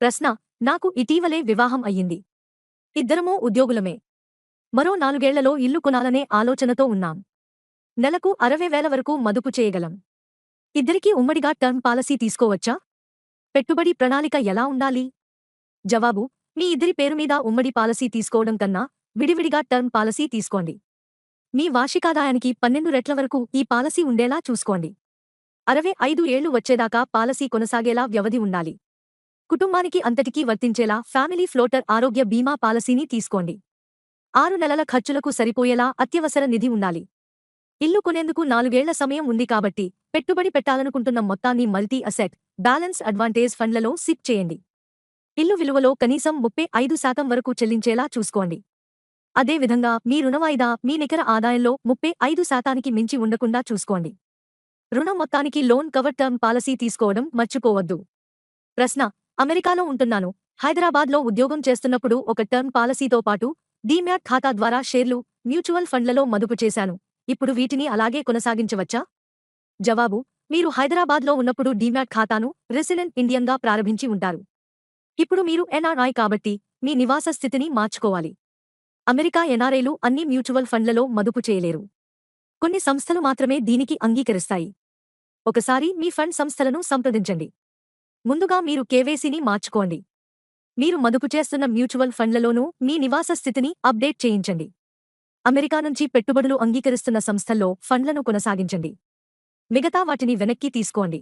ప్రశ్న నాకు ఇటీవలే వివాహం అయ్యింది. ఇద్దరమూ ఉద్యోగులమే. మరో నాలుగేళ్ళలో ఇల్లు కొనాలనే ఆలోచనతో ఉన్నాం. నెలకు అరవై వేల వరకు మదుపు చేయగలం. ఇద్దరికీ ఉమ్మడిగా టర్మ్ పాలసీ తీసుకోవచ్చా? పెట్టుబడి ప్రణాళిక ఎలా ఉండాలి? జవాబు మీ ఇద్దరి పేరు మీద ఉమ్మడి పాలసీ తీసుకోవడం కన్నా విడివిడిగా టర్మ్ పాలసీ తీసుకోండి. మీ వార్షికాదాయానికి పన్నెండు రెట్ల వరకు ఈ పాలసీ ఉండేలా చూసుకోండి. అరవై ఐదు ఏళ్ళు వచ్చేదాకా పాలసీ కొనసాగేలా వ్యవధి ఉండాలి. కుటుంబానికి అంతటికీ వర్తించేలా ఫ్యామిలీ ఫ్లోటర్ ఆరోగ్య బీమా పాలసీని తీసుకోండి. ఆరు నెలల ఖర్చులకు సరిపోయేలా అత్యవసర నిధి ఉండాలి. ఇల్లు కొనేందుకు నాలుగేళ్ళ సమయం ఉంది కాబట్టి పెట్టుబడి పెట్టాలనుకుంటున్న మొత్తాన్ని మల్టీ అసెట్ బ్యాలెన్స్ అడ్వాంటేజ్ ఫండ్లలో సిప్ చేయండి. ఇల్లు విలువలో కనీసం ముప్పై ఐదు శాతం వరకు చెల్లించేలా చూసుకోండి. అదేవిధంగా మీ రుణవాయిదా మీ నికర ఆదాయంలో ముప్పై ఐదు శాతానికి మించి ఉండకుండా చూసుకోండి. రుణం మొత్తానికి లోన్ కవర్ టర్మ్ పాలసీ తీసుకోవడం మర్చిపోవద్దు. ప్రశ్న అమెరికాలో ఉంటున్నాను. హైదరాబాద్లో ఉద్యోగం చేస్తున్నప్పుడు ఒక టర్మ్ పాలసీతో పాటు డీమ్యాట్ ఖాతా ద్వారా షేర్లు మ్యూచువల్ ఫండ్లలో మదుపు చేశాను. ఇప్పుడు వీటిని అలాగే కొనసాగించవచ్చా? జవాబు మీరు హైదరాబాద్లో ఉన్నప్పుడు డీమ్యాట్ ఖాతాను రెసిడెంట్ ఇండియన్గా ప్రారంభించి ఉంటారు. ఇప్పుడు మీరు ఎన్ఆర్ఐ కాబట్టి మీ నివాస స్థితిని మార్చుకోవాలి. అమెరికా ఎన్ఆర్ఐలు అన్ని మ్యూచువల్ ఫండ్లలో మదుపు చేయలేరు. కొన్ని సంస్థలు మాత్రమే దీనికి అంగీకరిస్తాయి. ఒకసారి మీ ఫండ్ సంస్థలను సంప్రదించండి. ముందుగా మీరు కేవైసీని మార్చుకోండి. మీరు మదుపు చేస్తున్న మ్యూచువల్ ఫండ్లలోనూ మీ నివాస స్థితిని అప్డేట్ చేయించండి. అమెరికా నుంచి పెట్టుబడులు అంగీకరిస్తున్న సంస్థల్లో ఫండ్లను కొనసాగించండి. మిగతా వాటిని వెనక్కి తీసుకోండి.